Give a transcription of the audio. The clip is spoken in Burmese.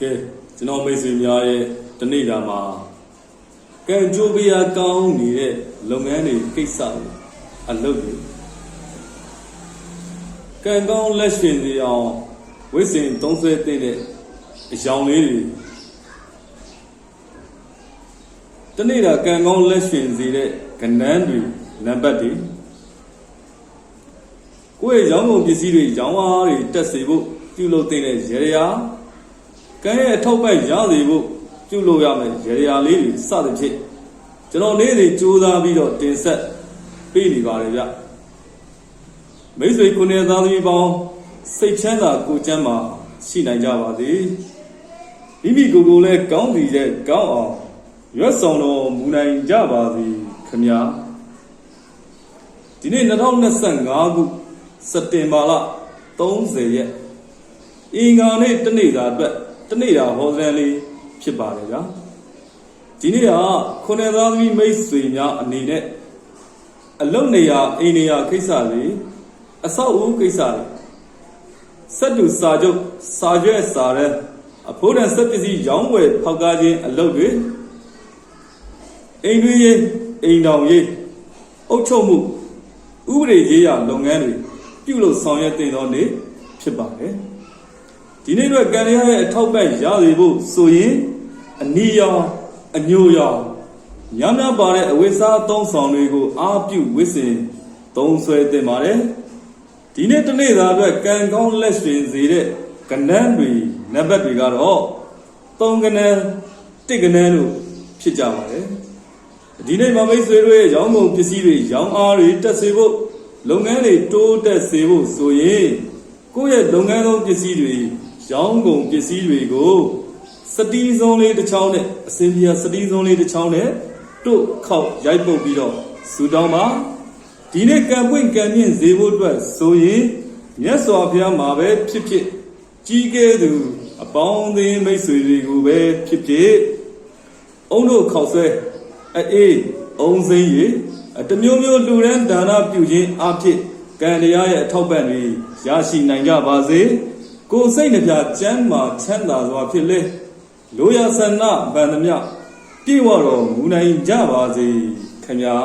ကဲကျွန်တော်မိတ်ဆွေများရဲ့တနေ့တာမှာကံကြိုးပြာကောင်းနေတဲ့လုပ်ငန်းတွေကိစ္စတွေအလုပ်တွေကံကောင်းလက်ရှင်တွေအောင်ဝိစင်သုံးဆွဲတဲ့အယောင်လေးတွေတနေ့တာကံကောင်းလက်ရှင်စေတဲ့ကဏ္ဍတွေနံပါတ်တွေကိုယ့်ရဲ့ရောင်းကုန်ပစ္စည်းတွေရောင်းအားတွေတက်စေဖို့ပြုလုပ်တဲ့ရေရာ ကံရဲ့အထောက်ပံ့ရစေဖို့ပြုလုပ်ရမယ်ရေရာလေးတွေစသဖြင့်ကျွန်တော်နေ့စဉ်ကြိုးစားပြီးတော့တင်ဆက်ပေးနေပါတယ်ဗျမိတ်ဆွေခုနှစ်သားသမီးပေါင်းစိတ်ချမ်းသာကိုယ်ချမ်းသာရှိနိုင်ကြပါစေမိမိကိုယ်ကိုယ်လည်းကောင်းစီတဲ့ကောင်းအောင်ရွတ်ဆောင်တော်မူနိုင်ကြပါစေခမညာဒီနေ့2025ခုစက်တင်ဘာလ30ရက်အင်္ဂါနေ့တနေ့တာအတွက် တနေ့တာဟောစံလေးဖြစ်ပါတယ်ဗျာဒီနေ့ကခုနှစ်သားသမီးမိတ်ဆွေများအနေနဲ့အလုတ်နေရာအိမ်နေရာကိစ္စလေးအဆောက်အဦကိစ္စလေးစက်တူစာချုပ်စာရွက်စာရဲအဖို့တန်စက်ပစ္စည်းရောင်းဝယ်ဖောက်ကားခြင်းအလုပ်တွေအိမ်တွင်းရေးအိမ်တော်ရေးအုပ်ချုပ်မှုဥပဒေရေးရာလုပ်ငန်းတွေပြုလုပ်ဆောင်ရွက်တင်သောနေ့ဖြစ်ပါတယ် ဒီနေ့တော့ကံရရဲ့အထောက်ပံ့ရစေဖို့ဆိုရင်အနီရောင်အညိုရောင်ညံ့ညံ့ပါတဲ့အဝိစားသုံးဆောင်တွေကိုအာပြုဝစ်စင်သုံးဆွဲတင်ပါတယ်ဒီနေ့တနေ့သာအတွက်ကံကောင်းလက်ရှင်စေတဲ့ကဏ္ဍတွေနံပါတ်တွေကတော့သုံးကဏ္ဍတစ်ကဏ္ဍတို့ဖြစ်ကြပါတယ်ဒီနေ့မမိတ်ဆွေတို့ရဲ့ရောင်းကုန်ပစ္စည်းတွေရောင်းအားတွေတက်စေဖို့လုပ်ငန်းတွေတိုးတက်စေဖို့ဆိုရင်ကိုယ့်ရဲ့လုပ်ငန်းသုံးပစ္စည်းတွေ ရောင်းကုန်ပစ္စည်းတွေကိုစတီးစုံလေးတစ်ချောင်းနဲ့အစင်ပြစတီးစုံလေးတစ်ချောင်းနဲ့တို့ခောက်ရိုက်ပုတ်ပြီးတော့စူတောင်းပါဒီနေ့ကံပွင့်ကံမြင့်စေဖို့အတွက်ဆိုရင်မြတ်စွာဘုရားမှာပဲဖြစ်ဖြစ်ကြီးကဲသူအပေါင်းအသင်းမိတ်ဆွေတွေကိုပဲဖြစ်ဖြစ်အုံတို့ခောက်ဆွဲအေးအုံစိမ့်ရအတစ်မျိုးမျိုးလူရန်ဒါနပြုခြင်းအဖြစ်ကံတရားရဲ့အထောက်ပံ့တွေရရှိနိုင်ကြပါစေ ကိုယ်စိတ်နှပြကျမ်းမာချမ်းသာစွာဖြစ်လေလိုရာဆန္ဒဗန္ဓမြပြေဝတော်မူနိုင်ကြပါစေခင်ဗျာ